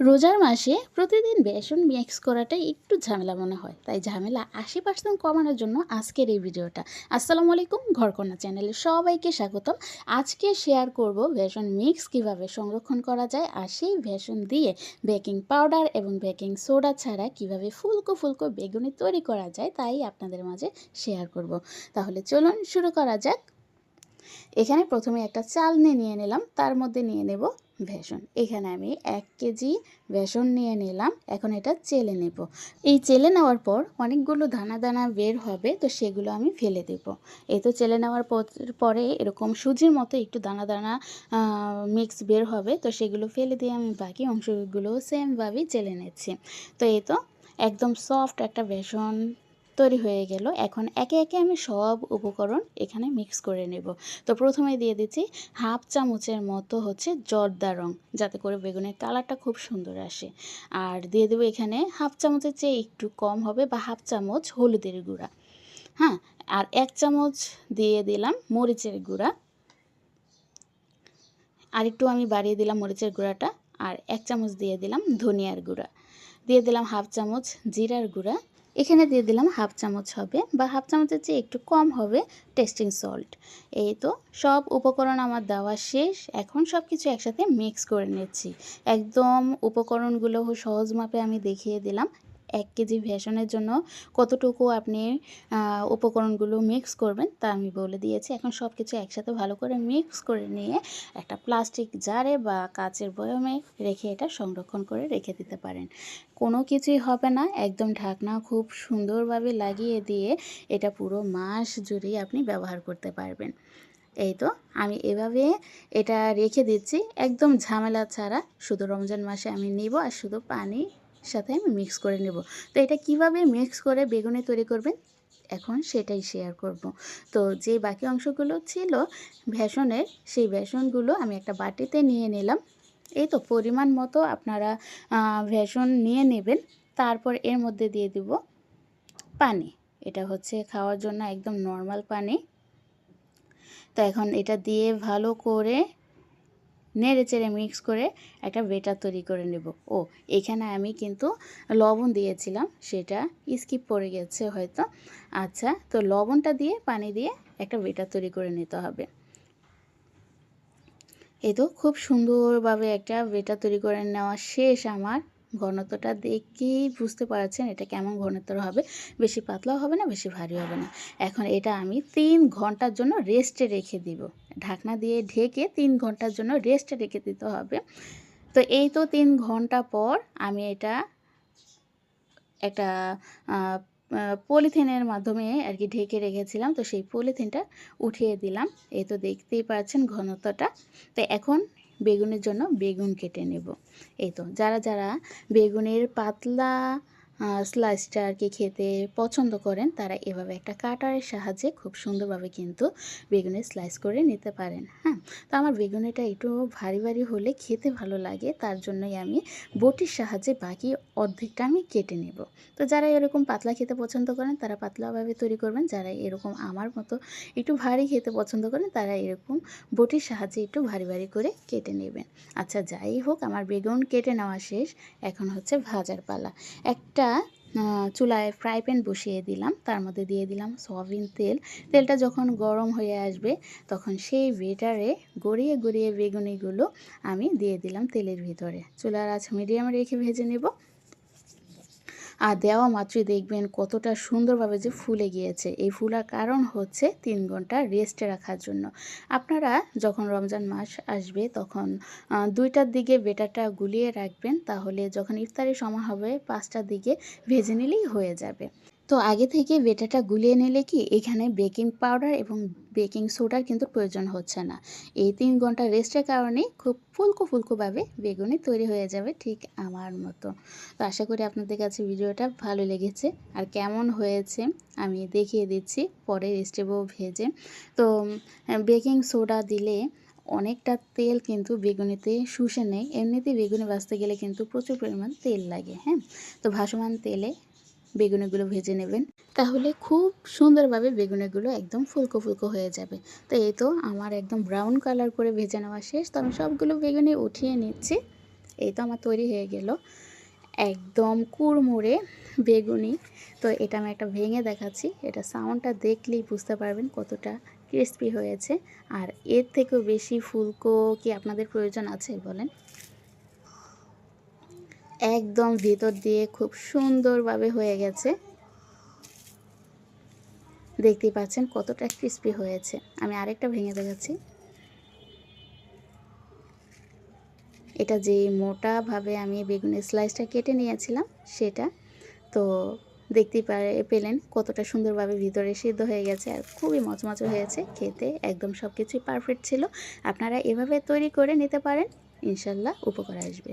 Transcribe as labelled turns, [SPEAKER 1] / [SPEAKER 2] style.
[SPEAKER 1] রোজার মাসে প্রতিদিন বেসন মিক্স করাটাই একটু ঝামেলা মনে হয়। তাই ঝামেলা আশি পার্সেন্ট কমানোর জন্য আজকের এই ভিডিওটা। আসসালামু আলাইকুম, ঘরকন্যা চ্যানেলে সবাইকে স্বাগতম। আজকে শেয়ার করব বেসন মিক্স কীভাবে সংরক্ষণ করা যায় আর সেই বেসন দিয়ে বেকিং পাউডার এবং বেকিং সোডা ছাড়া কীভাবে ফুলকো ফুলকো বেগুনি তৈরি করা যায় তাই আপনাদের মাঝে শেয়ার করব। তাহলে চলুন শুরু করা যাক। এখানে প্রথমে একটা চাল নিয়ে নিলাম, তার মধ্যে নিয়ে নেব বেসন। এখানে আমি এক কেজি বেসন নিয়ে নিলাম। এখন এটা চেলে নেব। এই চেলে নেওয়ার পর অনেকগুলো দানা দানা বের হবে, তো সেগুলো আমি ফেলে দেব। এই তো চেলে নেওয়ার পর- এরকম সুজির মতো একটু দানা দানা মিক্স বের হবে, তো সেগুলো ফেলে দিয়ে আমি বাকি অংশগুলো সেমভাবেই চেলে নিচ্ছি। তো এই তো একদম সফট একটা বেসন তৈরি হয়ে গেল। এখন একে একে আমি সব উপকরণ এখানে মিক্স করে নেব। তো প্রথমে দিয়ে দিচ্ছি হাফ চামচের মতো হচ্ছে জর্দা রং, যাতে করে বেগুনের কালারটা খুব সুন্দর আসে। আর দিয়ে দেবো এখানে হাফ চামচের চেয়ে একটু কম হবে বা হাফ চামচ হলুদের গুঁড়া। হ্যাঁ আর এক চামচ দিয়ে দিলাম মরিচের গুঁড়া। আর একটু আমি বাড়িয়ে দিলাম মরিচের গুঁড়াটা। আর এক চামচ দিয়ে দিলাম ধনিয়ার গুঁড়া। দিয়ে দিলাম হাফ চামচ জিরার গুঁড়া। এখানে দিয়ে দিলাম হাফ চামচ হবে বা হাফ চামচের চেয়ে একটু কম হবে টেস্টিং সল্ট। এই তো সব উপকরণ আমার দেওয়া শেষ। এখন সব কিছু একসাথে মিক্স করে নিচ্ছি। একদম উপকরণগুলো সহজ মাপে আমি দেখিয়ে দিলাম। এক কেজি ভেষনের জন্য কতটুকু আপনি উপকরণগুলো মিক্স করবেন তা আমি বলে দিয়েছি। এখন সব কিছু একসাথে ভালো করে মিক্স করে নিয়ে একটা প্লাস্টিক জারে বা কাচের বয়মে রেখে এটা সংরক্ষণ করে রেখে দিতে পারেন। কোনো কিছুই হবে না, একদম ঢাকনা খুব সুন্দরভাবে লাগিয়ে দিয়ে এটা পুরো মাস জুড়েই আপনি ব্যবহার করতে পারবেন। এই তো আমি এভাবে এটা রেখে দিচ্ছি, একদম ঝামেলা ছাড়া। শুধু রমজান মাসে আমি নিব আর শুধু পানি সাথে আমি মিক্স করে নেব। তো এটা কীভাবে মিক্স করে বেগুনে তৈরি করবেন? এখন সেটাই শেয়ার করব। তো যে বাকি অংশগুলো ছিল ভেষনের সেই ভেষনগুলো আমি একটা বাটিতে নিয়ে নিলাম। এই তো পরিমাণ মতো আপনারা ভেষন নিয়ে নেবেন। তারপর এর মধ্যে দিয়ে দিব পানি। এটা হচ্ছে খাওয়ার জন্য একদম নর্মাল পানি। তো এখন এটা দিয়ে ভালো করে নেড়ে চেড়ে মিক্স করে একটা বেটার তৈরি করে নেব। ও, এখানে আমি কিন্তু লবণ দিয়েছিলাম, সেটা স্কিপ পড়ে গেছে হয়তো। আচ্ছা তো লবণটা দিয়ে, পানি দিয়ে একটা বেটার তৈরি করে নিতে হবে। এই তো, খুব সুন্দরভাবে একটা বেটার তৈরি করে নেওয়া শেষ আমার। ঘনত্বটা দেখেই বুঝতে পারছেন এটা কেমন ঘনত্ব হবে। বেশি পাতলাও হবে না, বেশি ভারী হবে না। এখন এটা আমি তিন ঘণ্টার জন্য রেস্টে রেখে দিব। ঢাকনা দিয়ে ঢেকে তিন ঘণ্টার জন্য রেস্টে রেখে দিতে হবে। তো এই তো তিন ঘণ্টা পর আমি এটা একটা পলিথিনের মাধ্যমে আর কি ঢেকে রেখেছিলাম। তো সেই পলিথিনটা উঠিয়ে দিলাম। এই তো দেখতেই পাচ্ছেন ঘনত্বটা। তো এখন বেগুনের জন্য বেগুন কেটে নেব। এই তো যারা যারা বেগুনের পাতলা স্লাইসটা আর কি খেতে পছন্দ করেন, তারা এভাবে একটা কাটারের সাহায্যে খুব সুন্দরভাবে কিন্তু বেগুনের স্লাইস করে নিতে পারেন হ্যাঁ? তো আমার বেগুনিটা একটু ভারী ভারী হলে খেতে ভালো লাগে, তার জন্যই আমি বটির সাহায্যে বাকি অর্ধেকটা আমি কেটে নেব। তো যারা এরকম পাতলা খেতে পছন্দ করেন, তারা পাতলাভাবে তৈরি করবেন, যারা এরকম আমার মতো একটু ভারী খেতে পছন্দ করেন, তারা এরকম বটির সাহায্যে একটু ভারী ভারী করে কেটে নেবেন। আচ্ছা যাই হোক, আমার বেগুন কেটে নেওয়া শেষ, এখন হচ্ছে ভাজার পালা। একটা আহ, চুলায় ফ্রাই প্যান বসিয়ে দিলাম। তার মধ্যে দিয়ে দিলাম সয়াবিন তেল। তেলটা যখন গরম হয়ে আসবে তখন সেই বেটারে গড়িয়ে গড়িয়ে বেগুনিগুলো আমি দিয়ে দিলাম তেলের ভিতরে। চুলার আঁচ মিডিয়াম রেখে ভেজে নেব। আর দেওয়া মাত্রই দেখবেন কতটা সুন্দরভাবে যে ফুলে গিয়েছে। এই ফুলার কারণ হচ্ছে তিন ঘণ্টা রেস্টে রাখার জন্য। আপনারা যখন রমজান মাস আসবে তখন দুইটার দিকে বেটারটা গুলিয়ে রাখবেন, তাহলে যখন ইফতারের সময় হবে, পাঁচটার দিকে ভেজে নিলেই হয়ে যাবে। তো আগে থেকে বেটাটা গুলিয়ে নিলে কি এখানে বেকিং পাউডার এবং বেকিং সোডার কিন্তু প্রয়োজন হচ্ছে না। এই তিন ঘণ্টা রেস্টের কারণে খুব ফুলকো ফুলকোভাবে বেগুনি তৈরি হয়ে যাবে ঠিক আমার মতো। তো আশা করি আপনাদের কাছে ভিডিওটা ভালো লেগেছে। আর কেমন হয়েছে আমি দেখিয়ে দিচ্ছি পরে স্টেপও ভেজে। তো বেকিং সোডা দিলে অনেকটা তেল কিন্তু বেগুনিতে শুষে নেয়। এমনিতেই বেগুনি ভাজতে গেলে কিন্তু প্রচুর পরিমাণ তেল লাগে হ্যাঁ? তো ভাসমান তেলে বেগুনিগুলো ভেজে নেবেন। তাহলে খুব সুন্দরভাবে বেগুনিগুলো একদম ফুলকো ফুলকো হয়ে যাবে। তো এই তো আমার একদম ব্রাউন কালার করে ভেজে নেওয়া শেষ। তো আমি সবগুলো বেগুনি উঠিয়ে নিচ্ছি। এই তো আমার তৈরি হয়ে গেল। একদম কুড়মুড়ে বেগুনি। তো এটা আমি একটা ভেঙে দেখাচ্ছি। এটা সাউন্ডটা দেখলেই বুঝতে পারবেন কতটা ক্রিস্পি হয়েছে। আর এর থেকেও বেশি ফুলকো কি আপনাদের প্রয়োজন আছে বলেন? একদম ভিতর দিয়ে খুব সুন্দরভাবে হয়ে গেছে। দেখতেই পাচ্ছেন কতটা ক্রিস্পি হয়েছে। আমি আরেকটা ভেঙে দেখাচ্ছি। এটা যে মোটাভাবে আমি বেগুনের স্লাইসটা কেটে নিয়েছিলাম, সেটা। তো দেখতেই পারে পেলেন কতটা সুন্দরভাবে ভিতরে সিদ্ধ হয়ে গেছে আর খুবই মচমচে হয়েছে। খেতে একদম সব কিছুই পারফেক্ট ছিল। আপনারা এভাবে তৈরি করে নিতে পারেন, ইনশাল্লাহ উপকার আসবে।